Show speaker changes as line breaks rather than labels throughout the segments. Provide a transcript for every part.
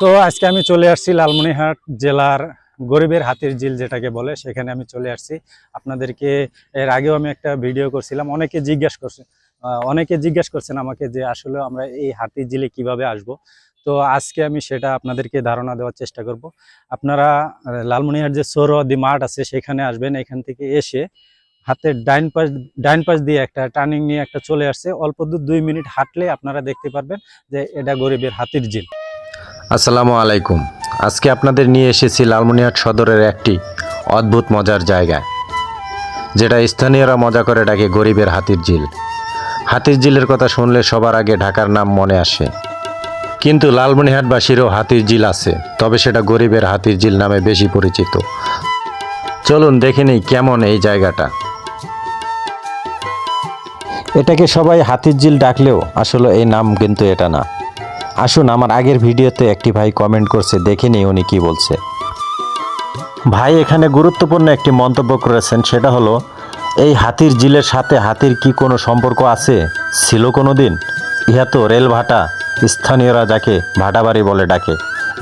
তো আজকে আমি চলে আসছি লালমনিরহাট জেলার গরিবের হাতির ঝিল যেটাকে বলে সেখানে আমি চলে আসছি। আপনাদেরকে এর আগেও আমি একটা ভিডিও করছিলাম অনেকে জিজ্ঞেস করছে অনেকে জিজ্ঞেস করছেন আমাকে যে আসলে আমরা এই হাতির ঝিলে কীভাবে আসব। তো আজকে আমি সেটা আপনাদেরকে ধারণা দেওয়ার চেষ্টা করব। আপনারা আহ, লালমনিরহাট যে সৌরদি মাঠ আছে সেখানে আসবেন। এখান থেকে এসে হাতের ডাইন পাশ ডাইন পাশ দিয়ে একটা টার্নিং নিয়ে একটা চলে আসছে। অল্প দূর দুই মিনিট হাঁটলে আপনারা দেখতে পারবেন যে এটা গরিবের হাতির ঝিল।
আসসালামু আলাইকুম। আজকে আপনাদের নিয়ে এসেছি লালমনিরহাট সদরের একটি অদ্ভুত মজার জায়গায় যেটা স্থানীয়রা মজা করে ডাকে গরিবের হাতির ঝিল। হাতির ঝিলের কথা শুনলে সবার আগে ঢাকার নাম মনে আসে। কিন্তু লালমনিহাটবাসীরও হাতির ঝিল আছে, তবে সেটা গরিবের হাতির ঝিল নামে বেশি পরিচিত। চলুন দেখে নিই কেমন এই জায়গাটা। এটাকে সবাই হাতির ঝিল ডাকলেও আসলে এই নাম কিন্তু এটা না। আসুন আমার আগের ভিডিওতে একটি ভাই কমেন্ট করছে, দেখে নিই উনি কি বলছে। ভাই, এখানে গুরুত্বপূর্ণ একটি মন্তব্য করেছেন, সেটা হলো, এই হাতির জিলের সাথে হাতির কি কোনো সম্পর্ক আছে? ছিল কোনো দিন ইহা তো রেল ভাটা, স্থানীয়রা যাকে ভাটাবাড়ি বলে ডাকে,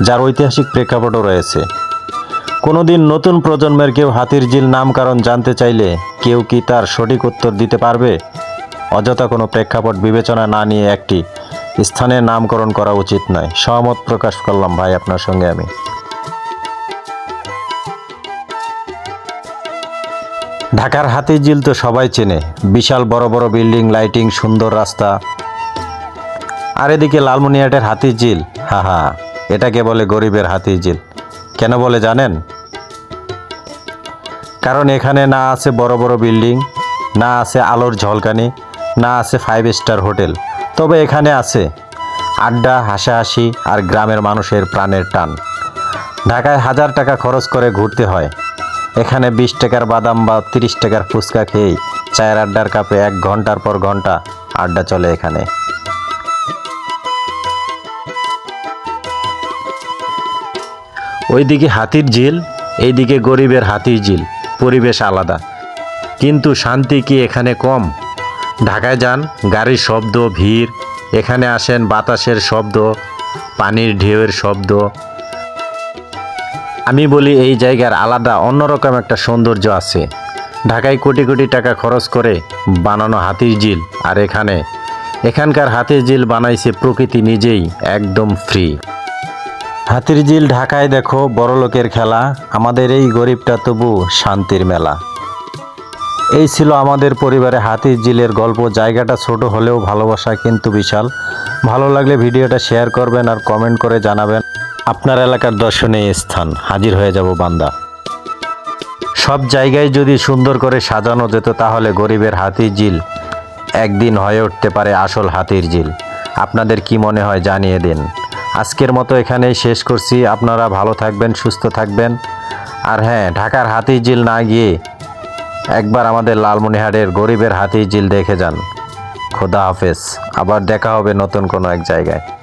যার ঐতিহাসিক প্রেক্ষাপটও রয়েছে। কোনোদিন নতুন প্রজন্মের কেউ হাতির জিল নামকরণ জানতে চাইলে কেউ কি তার সঠিক উত্তর দিতে পারবে? অযথা কোনো প্রেক্ষাপট বিবেচনা না নিয়ে একটি স্থানের নামকরণ করা উচিত নয়। সহমত প্রকাশ করলাম ভাই আপনার সঙ্গে আমি। ঢাকার হাতির ঝিল তো সবাই চেনে। বিশাল বড় বড় বিল্ডিং, লাইটিং, সুন্দর রাস্তা। আর এদিকে লালমনিয়াটের হাতির ঝিল হা হা, এটাকে বলে গরিবের হাতির ঝিল কেন বলে জানেন? কারণ এখানে না আছে বড় বড় বিল্ডিং, না আছে আলোর ঝলকানি, না আছে ফাইভ স্টার হোটেল। তবে এখানে আছে। আড্ডা, হাসাহাসি আর গ্রামের মানুষের প্রাণের টান। ঢাকায় হাজার টাকা খরচ করে ঘুরতে হয়। এখানে বিশ টাকার বাদাম বা তিরিশ টাকার ফুচকা খেয়েই চায়ের আড্ডার কাপে এক ঘণ্টার পর ঘণ্টা আড্ডা চলে এখানে। ওইদিকে হাতির ঝিল, এইদিকে গরিবের হাতির ঝিল, পরিবেশ আলাদা। কিন্তু শান্তি কি এখানে কম? ঢাকায় যান, গাড়ির শব্দ, ভিড়, এখানে আসেন বাতাসের শব্দ, পানির ঢেউয়ের শব্দ। আমি বলি এই জায়গার আলাদা, অন্যরকম একটা সৌন্দর্য আছে। ঢাকায় কোটি কোটি টাকা খরচ করে বানানো হাতির ঝিল, আর এখানে, এখানকার হাতির ঝিল বানাইছে প্রকৃতি নিজেই, একদম ফ্রি হাতির ঝিল ঢাকায় দেখো বড় লোকের খেলা, আমাদের এই গরিবটা তবু শান্তির মেলা। এই ছিল আমাদের পরিবারে হাতির ঝিলের গল্প। জায়গাটা ছোট হলেও ভালোবাসা কিন্তু বিশাল। ভালো লাগলে ভিডিওটা শেয়ার করবেন আর কমেন্ট করে জানাবেন। আপনার এলাকার দর্শনীয় স্থান। হাজির হয়ে যাব বান্দা। সব জায়গায় যদি সুন্দর করে সাজানো যেত তাহলে গরিবের হাতির ঝিল একদিন হয়ে উঠতে পারে আসল হাতির ঝিল আপনাদের কি মনে হয় জানিয়ে দিন। আজকের মতো এখানেই শেষ করছি। আপনারা ভালো থাকবেন, সুস্থ থাকবেন। আর হ্যাঁ ঢাকার হাতির ঝিল না গিয়ে একবার আমাদের লালমনিহাটের গরিবের হাতি জিল দেখে যান। খোদা হাফেজ। আবার দেখা হবে নতুন কোনো এক জায়গায়।